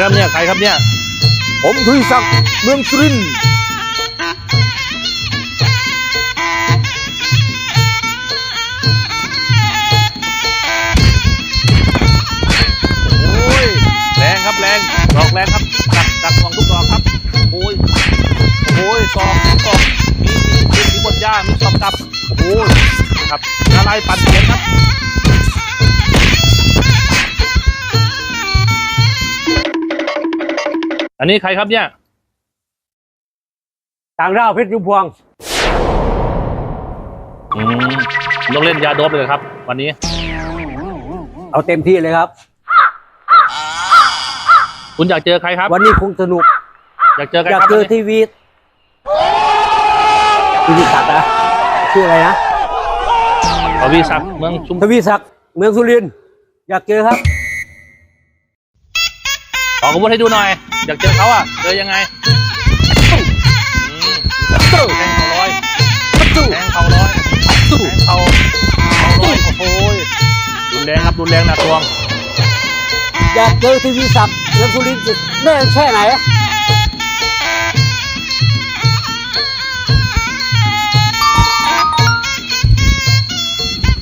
ครับเนี่ยใครครับเนี่ย ผมทวีศักดิ์เมืองสุรินทร์โอ้ยแรงครับแรงดอกแรงครับดักดักสองทุกดอกครับโอ้ยโอ้ยสองสองมีมีมีบทย่ามีสอบกลับโอ้ยครับอะไรปั่นเสียงครับ อันนี้ใครครับเนี่ย ต่างดาวเพชรยุมพวง อืมต้องเล่นยาโดบเลยครับ วันนี้ เอาเต็มที่เลยครับ คุณอยากเจอใครครับ วันนี้คงสนุก อยากเจอใครอยากครับเจอวันนี้ทีวีทีวีศักดิ์นะชื่ออะไรนะทวีศักดิ์เมืองชุมทวีศักดิ์เมืองสุรินทร์อยากเจอครับ ขอขบวนให้ดูหน่อย อยากเจอเขาอะเจอยังไงอืมแทงเขาร้อยแทงเขาร้อยแทงเขาเขาร้อยโอ้โหรุนแรงครับรุนแรงหนักทวงอยากเจอทีวีศักดิ์เมืองสุรินทร์จะแน่แค่ไหน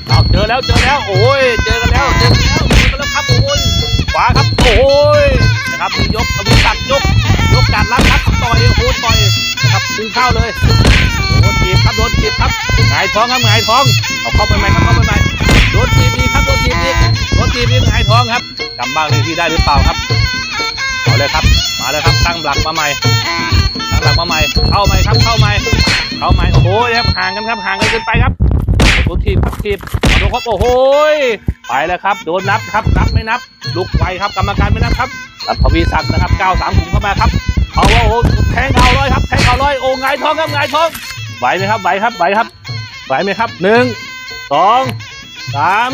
เอาเจอแล้วเจอแล้ว โอ้ยเจอกันแล้วเจอกันแล้วเจอกันแล้ว นะครับยกทวีศักยกยกการรับรับต่อยโอ้โหต่อยนะครับดึงเข้าเลยโดนจีบครับโดนจีบครับหงายท้องครับหงายท้องเอาเข้าไปใหม่ครับเข้าไปใหม่โดนจีบอีกครับโดนจีบอีกโดนจีบอีกหงายท้องครับจำบ้างเลยที่ได้หรือเปล่าครับเอาเลยครับมาเลยครับตั้งหลักมาใหม่ตั้งหลักมาใหม่เข้าใหม่ครับเข้าใหม่เข้าใหม่โอ้โหครับห่างกันครับห่างกันเกินไปครับโดนทีบครับทีบโดนครับโอ้โหไปแล้วครับโดนนับครับนับไม่นับลุกไวครับกรรมการไม่นับครับ ตัดทวีศักดิ์นะครับก้าวสามถุงเข้ามาครับเอาว่าโอ้โหแทงเข่าร้อยครับแทงเข่าร้อยโอ้หงายท้องครับหงายท้องไหวไหมครับไหวครับไหวครับไหวไหมครับหนึ่งสองสาม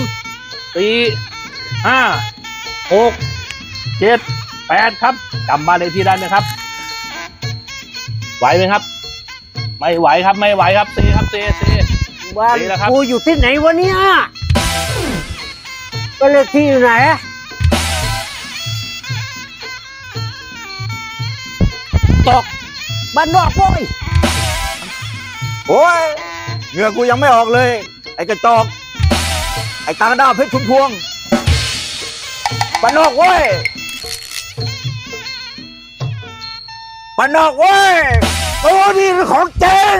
สี่ห้าหกเจ็ดแปดครับจำบ้านเลขที่ได้ไหมครับ ไหวไหมครับ ไม่ไหวครับไม่ไหวครับเซครับเซเซว่าดีแล้วครับกูอยู่ที่ไหนวะเนี่ยก็เลขที่อยู่ไหน ตกบ้านนอกโว้ยโอ้ยเหงื่อกูยังไม่ออกเลย ไอ้กระจอก ไอ้ตางดาวเพชรชุมพวงปานนอกเว้ยปานนอกเว้ยโอ้นี่คือของเจ๊ง